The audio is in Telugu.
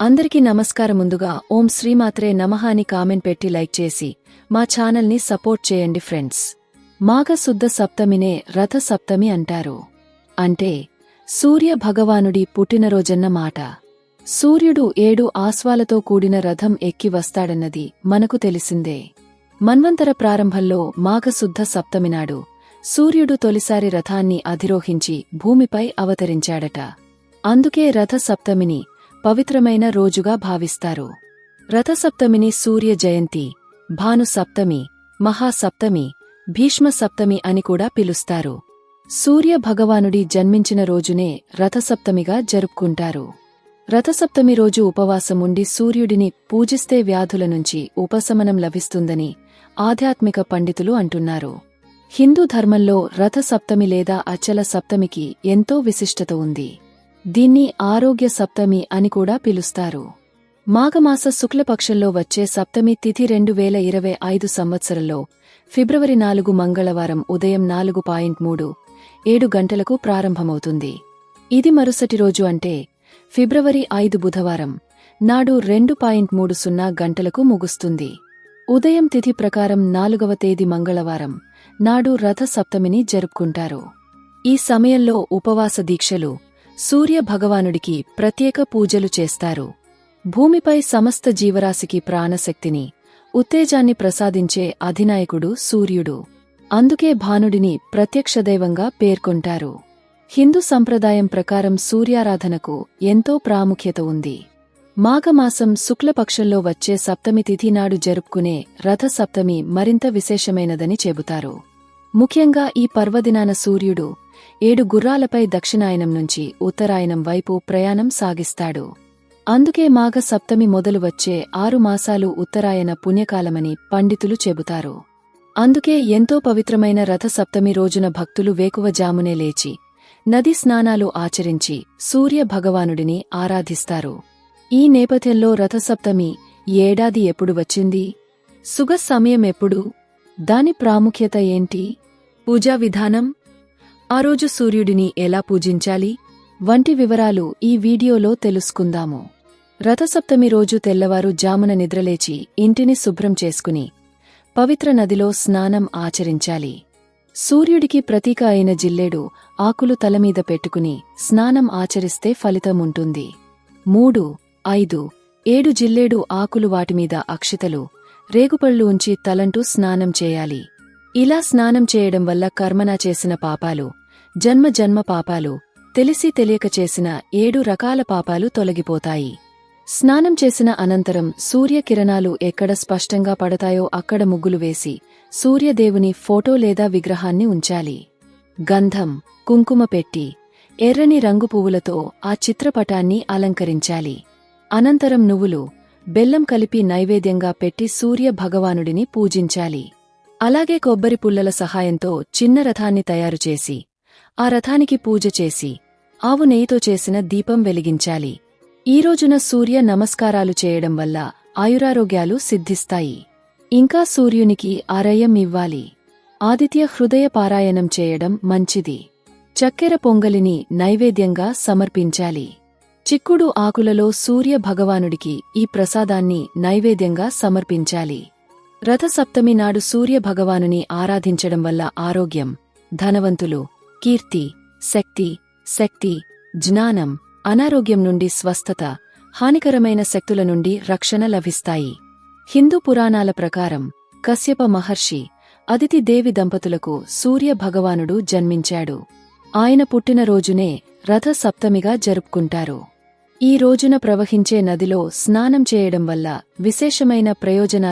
అందరికీ నమస్కారం ముందుగా ఓం శ్రీమాత్రే నమహాని కామెంట్ పెట్టి లైక్ చేసి మా ఛానల్ని సపోర్ట్ చేయండి ఫ్రెండ్స్. మాఘశుద్ధ సప్తమినే రథ సప్తమి అంటారు. అంటే సూర్య భగవానుడి పుట్టినరోజన్న మాట. సూర్యుడు ఏడు ఆస్వాలతో కూడిన రథం ఎక్కి వస్తాడన్నది మనకు తెలిసిందే. మన్వంతర ప్రారంభంలో మాఘశుద్ధ సప్తమినాడు సూర్యుడు తొలిసారి రథాన్ని అధిరోహించి భూమిపై అవతరించాడట. అందుకే రథ సప్తమిని పవిత్రమైన రోజుగా భావిస్తారు. రథసప్తమిని సూర్య జయంతి భాను సప్తమి మహాసప్తమి భీష్మ సప్తమి అని కూడా పిలుస్తారు. సూర్య భగవానుడి జన్మించిన రోజునే రథసప్తమిగా జరుపుకుంటారు. రథసప్తమి రోజు ఉపవాసం ఉండి సూర్యుడిని పూజిస్తే వ్యాధుల నుంచి ఉపశమనం లభిస్తుందని ఆధ్యాత్మిక పండితులు అంటున్నారు. హిందూ ధర్మంలో రథసప్తమి లేదా అచల సప్తమికి ఎంతో విశిష్టత ఉంది. దీన్ని ఆరోగ్య సప్తమి అని కూడా పిలుస్తారు. మాఘమాస శుక్లపక్షంలో వచ్చే సప్తమి తిథి రెండు వేల ఇరవై ఐదు సంవత్సరంలో ఫిబ్రవరి నాలుగు మంగళవారం ఉదయం నాలుగు పాయింట్ మూడు ఏడు గంటలకు ప్రారంభమవుతుంది. ఇది మరుసటి రోజు అంటే ఫిబ్రవరి ఐదు బుధవారం నాడు రెండు పాయింట్ మూడు సున్నా గంటలకు ముగుస్తుంది. ఉదయం తిథి ప్రకారం నాలుగవ తేదీ మంగళవారం నాడు రథ సప్తమిని జరుపుకుంటారు. ఈ సమయంలో ఉపవాస దీక్షలు సూర్య భగవానుడికి ప్రత్యేక పూజలు చేస్తారు. భూమిపై సమస్త జీవరాశికి ప్రాణశక్తిని ఉత్తేజాన్ని ప్రసాదించే అధినాయకుడు సూర్యుడు. అందుకే భానుడిని ప్రత్యక్షదైవంగా పేర్కొంటారు. హిందూ సంప్రదాయం ప్రకారం సూర్యారాధనకు ఎంతో ప్రాముఖ్యత ఉంది. మాఘమాసం శుక్లపక్షంలో వచ్చే సప్తమి తిథి నాడు జరుపుకునే రథ సప్తమి మరింత విశేషమైనదని చెబుతారు. ముఖ్యంగా ఈ పర్వదినాన సూర్యుడు ఏడు గుర్రాలపై దక్షిణాయనం నుంచి ఉత్తరాయణం వైపు ప్రయాణం సాగిస్తాడు. అందుకే మాఘ సప్తమి మొదలు వచ్చే ఆరు మాసాలు ఉత్తరాయణ పుణ్యకాలమని పండితులు చెబుతారు. అందుకే ఎంతో పవిత్రమైన రథ సప్తమి రోజున భక్తులు వేకువజామునే లేచి నది స్నానాలు ఆచరించి సూర్య భగవానుడిని ఆరాధిస్తారు. ఈ నేపథ్యంలో రథసప్తమి ఏడాది ఎప్పుడు వచ్చింది? సుగ సమయం ఎప్పుడు? దాని ప్రాముఖ్యత ఏంటి? పూజా విధానం? ఆ రోజు సూర్యుడిని ఎలా పూజించాలి? వంటి వివరాలు ఈ వీడియోలో తెలుసుకుందాము. రథసప్తమి రోజు తెల్లవారు జామున నిద్రలేచి ఇంటిని శుభ్రం చేసుకుని పవిత్ర నదిలో స్నానం ఆచరించాలి. సూర్యుడికి ప్రతీక అయిన జిల్లేడు ఆకులు తలమీద పెట్టుకుని స్నానం ఆచరిస్తే ఫలితముంటుంది మూడు ఐదు ఏడు జిల్లేడు ఆకులు వాటిమీద అక్షితలు రేగుపళ్ళు ఉంచి తలంటూ స్నానం చేయాలి. ఇలా స్నానం చేయడం వల్ల కర్మన చేసిన పాపాలు జన్మ జన్మ పాపాలు తెలిసి తెలియక చేసిన ఏడు రకాల పాపాలు తొలగిపోతాయి. స్నానం చేసిన అనంతరం సూర్యకిరణాలు ఎక్కడ స్పష్టంగా పడతాయో అక్కడ ముగ్గులు వేసి సూర్యదేవుని ఫోటో లేదా విగ్రహాన్ని ఉంచాలి. గంధం కుంకుమ పెట్టి ఎర్రని రంగు పువ్వులతో ఆ చిత్రపటాన్ని అలంకరించాలి. అనంతరం నువ్వులు బెల్లం కలిపి నైవేద్యంగా పెట్టి సూర్య భగవానుడిని పూజించాలి. అలాగే కొబ్బరి పుల్లల సహాయంతో చిన్న రథాన్ని తయారుచేసి ఆ రథానికి పూజ చేసి ఆవు నెయ్యితో చేసిన దీపం వెలిగించాలి. ఈ రోజున సూర్య నమస్కారాలు చేయడం వల్ల ఆయురారోగ్యాలు సిద్ధిస్తాయి. ఇంకా సూర్యునికి ఆరయం ఇవ్వాలి. ఆదిత్య హృదయ పారాయణం చేయడం మంచిది. చక్కెర పొంగలిని నైవేద్యంగా సమర్పించాలి. చిక్కుడు ఆకులలో సూర్య భగవానుడికి ఈ ప్రసాదాన్ని నైవేద్యంగా సమర్పించాలి. రథసప్తమి నాడు సూర్య భగవానుని ఆరాధించడం వల్ల ఆరోగ్యం ధనవంతులు కీర్తి శక్తి శక్తి జ్ఞానం అనారోగ్యం నుండి స్వస్థత హానికరమైన శక్తుల నుండి రక్షణ లభిస్తాయి. హిందూ పురాణాల ప్రకారం కశ్యప మహర్షి అదితి దేవి దంపతులకు సూర్య భగవానుడు జన్మించాడు. ఆయన పుట్టినరోజునే రథ సప్తమిగా జరుపుకుంటారు. ఈ రోజున ప్రవహించే నదిలో స్నానం చేయడం వల్ల విశేషమైన ప్రయోజనాలు